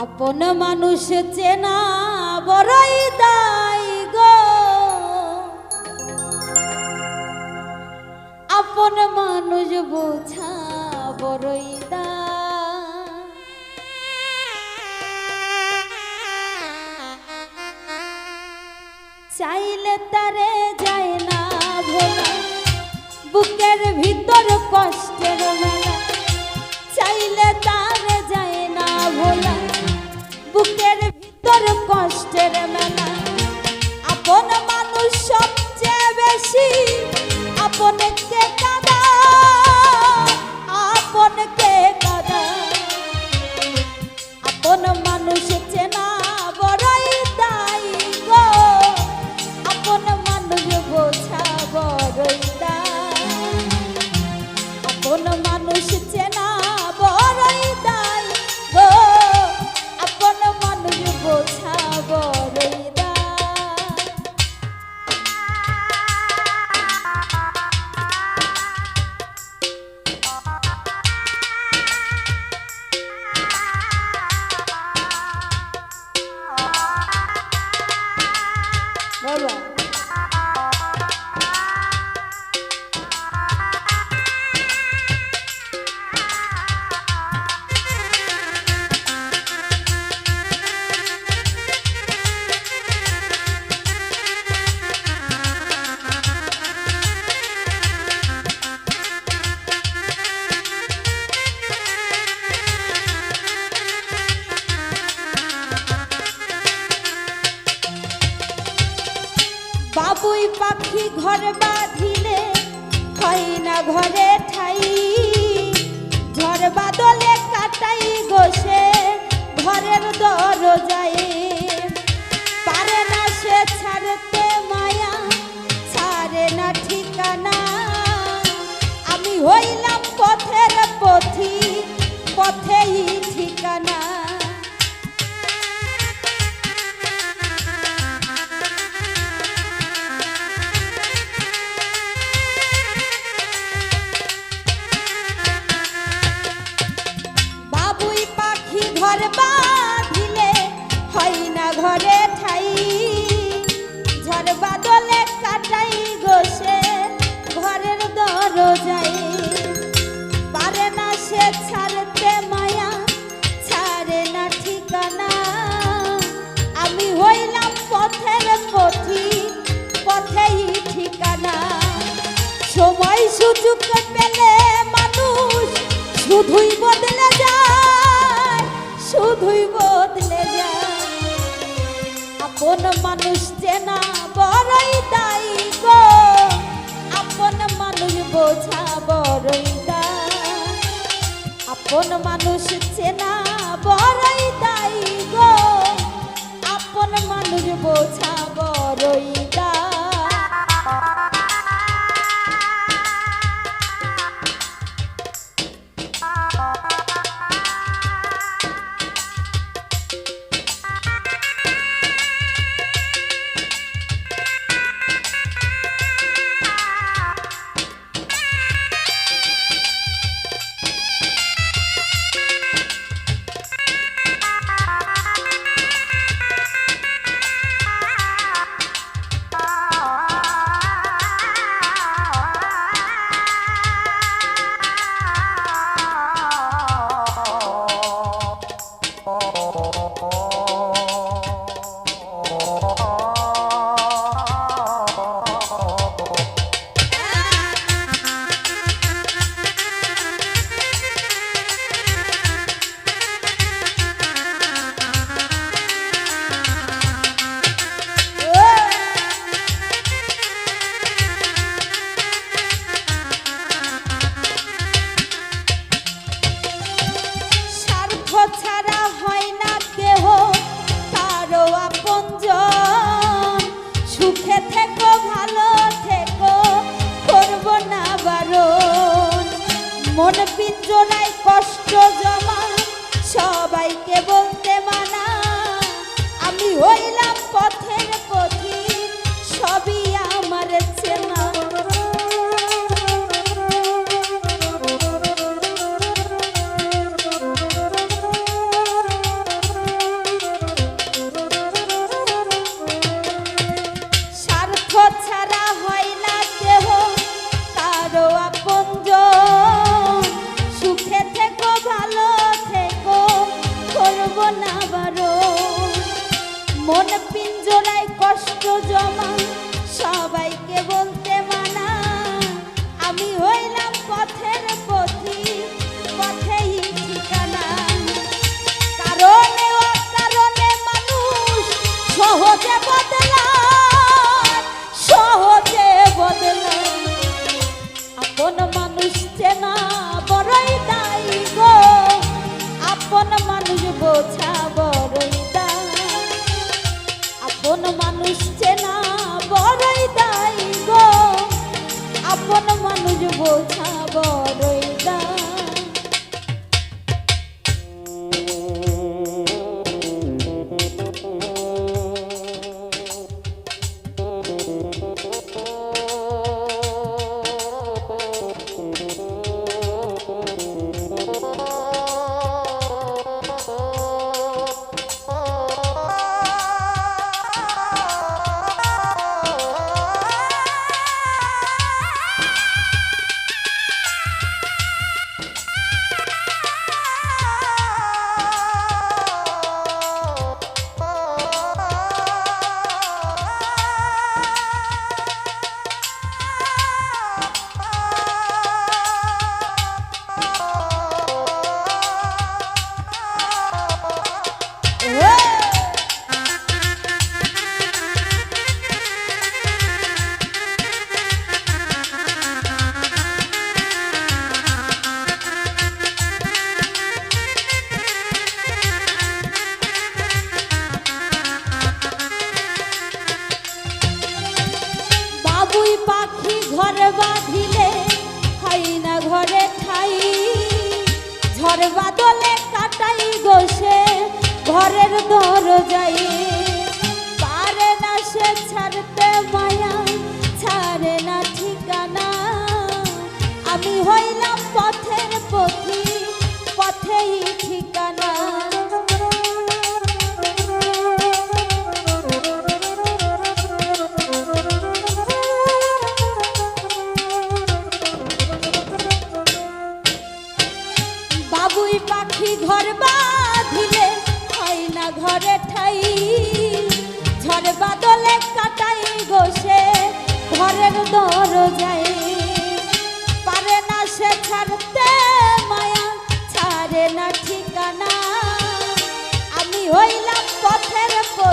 আপন মানুষ চেনা বড়ই দায় গো। আপন মানুষ বোঝা বড়ই চাইলে তারে যায় না ভোলা, বুকের ভিতর কষ্টের মেলা কষ্টের মেলা। আপন মানুষ সবচেয়ে বেশি আপনকে বাবুই পাখি ঘর বাঁধিলে? হয় না ঘরে ঠাই? ঝড় বাদলে কাটাই গোসে ঘরের দরজায়। পারে না সে ছাড়তে মায়া, ছাড়ে না ঠিকানা। আমি হইলাম পথের পথি, পথেই শুধুই বদলে যায়, শুধুই বদলে যায়। আপন মানুষ চেনা বড়ই দায়ী গো, আপন মানুষ বোঝা বড়ই দায়। আপন মানুষ চেনা বড়ই কষ্ট জমা সবাইকে বলতে চেনা বড়ই দায়ী গো। আপন মানুষ বোঝা বড়ই দায় আপন মানুষ চেনা বড়ই দায়ী গো। আপন মানুষ বোঝা বড়ই হয় না ঘরে ঠাই ঝড় বাদলে কাটাই গোসে ঘরের দরজাই পারে না সে ছাড়তে মায়া, ছাড়ে না ঠিকানা। আমি হইলাম পথি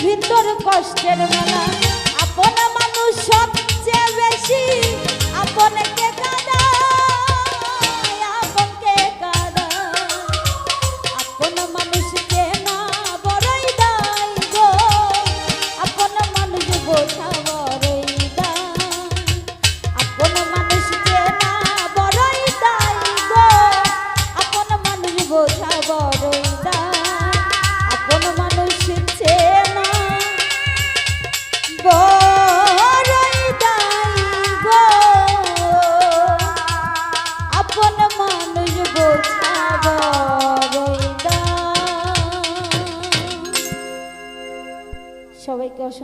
ভিতর কষ্টের বেলা আপন মানুষ সবচেয়ে বেশি আপনকে কাদায়